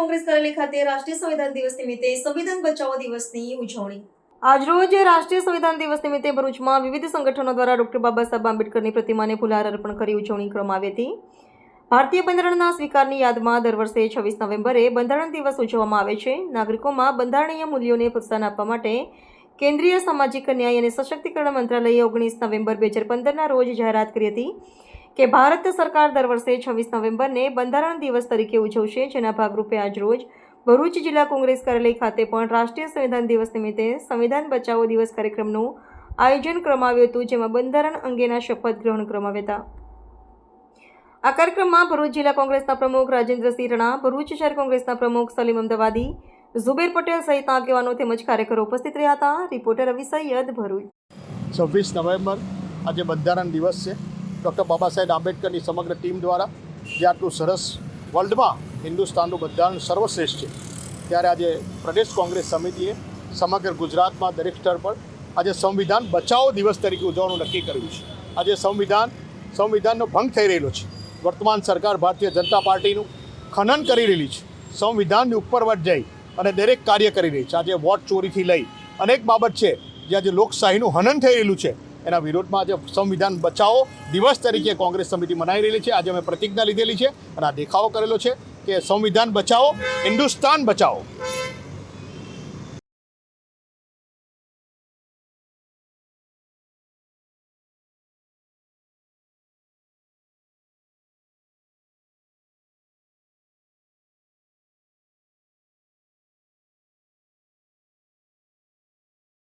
ખાતે રાષ્ટ્રીય સંવિધાન દિવસ નિમિત્તે સંવિધાન બચાવો દિવસની ઉજવણી. આજરોજ રાષ્ટ્રીય સંવિધાન દિવસ નિમિત્તે ભરૂચમાં વિવિધ સંગઠનો દ્વારા ડોક્ટર બાબા સાહેબ આંબેડકરની પ્રતિમાને ફુલહાર અર્પણ કરી ઉજવણી કરવામાં આવી હતી. ભારતીય બંધારણના સ્વીકારની યાદમાં દર વર્ષે છવ્વીસ નવેમ્બરે બંધારણ દિવસ ઉજવવામાં આવે છે. નાગરિકોમાં બંધારણીય મૂલ્યોને પ્રોત્સાહન આપવા માટે કેન્દ્રીય સામાજિક ન્યાય અને સશક્તિકરણ મંત્રાલયે ઓગણીસ નવેમ્બર બે હજાર પંદરના રોજ જાહેરાત કરી હતી. કે ભારત સરકાર દર વર્ષે છવ્વીસ નવેમ્બરને બંધારણ દિવસ તરીકે ઉજવશે, જેના ભાગરૂપે આજરોજ ભરૂચ જિલ્લા કોંગ્રેસ કાર્યાલય ખાતે પણ રાષ્ટ્રીય સંવિધાન દિવસ નિમિત્તે સંવિધાન બચાવો દિવસ કાર્યક્રમનું આયોજન કરવામાં હતું, જેમાં બંધારણ અંગેના શપથ ગ્રહણ કરવામાં આવ્યા હતા. આ કાર્યક્રમમાં ભરૂચ જિલ્લા કોંગ્રેસના પ્રમુખ રાજેન્દ્રસિંહ રણા, ભરૂચ શહેર કોંગ્રેસના પ્રમુખ સલીમ અમદાવાદી, ઝુબેર પટેલ સહિત આગેવાનો તેમજ કાર્યકરો ઉપસ્થિત રહ્યા હતા. રિપોર્ટર રવિ સૈયદ ભરૂચ. છવ્વીસ નવેમ્બર આજે બંધારણ દિવસ છે. ડૉક્ટર બાબા સાહેબ આંબેડકરની સમગ્ર ટીમ દ્વારા જે આટલું સરસ વર્લ્ડમાં હિન્દુસ્તાનનું બંધારણ સર્વશ્રેષ્ઠ છે. ત્યારે આજે પ્રદેશ કોંગ્રેસ સમિતિએ સમગ્ર ગુજરાતમાં દરેક સ્તર પર આજે સંવિધાન બચાવો દિવસ તરીકે ઉજવવાનું નક્કી કર્યું છે. આજે સંવિધાન, સંવિધાનનો ભંગ થઈ રહેલો છે. વર્તમાન સરકાર ભારતીય જનતા પાર્ટીનું ખનન કરી રહેલી છે. સંવિધાનની ઉપર વટ જઈ અને દરેક કાર્ય કરી રહી છે. આજે વોટ ચોરીથી લઈ અનેક બાબત છે જે આજે લોકશાહીનું હનન થઈ રહેલું છે. એના વિરોધમાં આજે સંવિધાન બચાવો દિવસ તરીકે કોંગ્રેસ સમિતિ મનાઈ રહેલી છે. આજે અમે પ્રતિજ્ઞા લીધેલી છે અને આ દેખાવો કરેલો છે કે સંવિધાન બચાવો, હિન્દુસ્તાન બચાવો.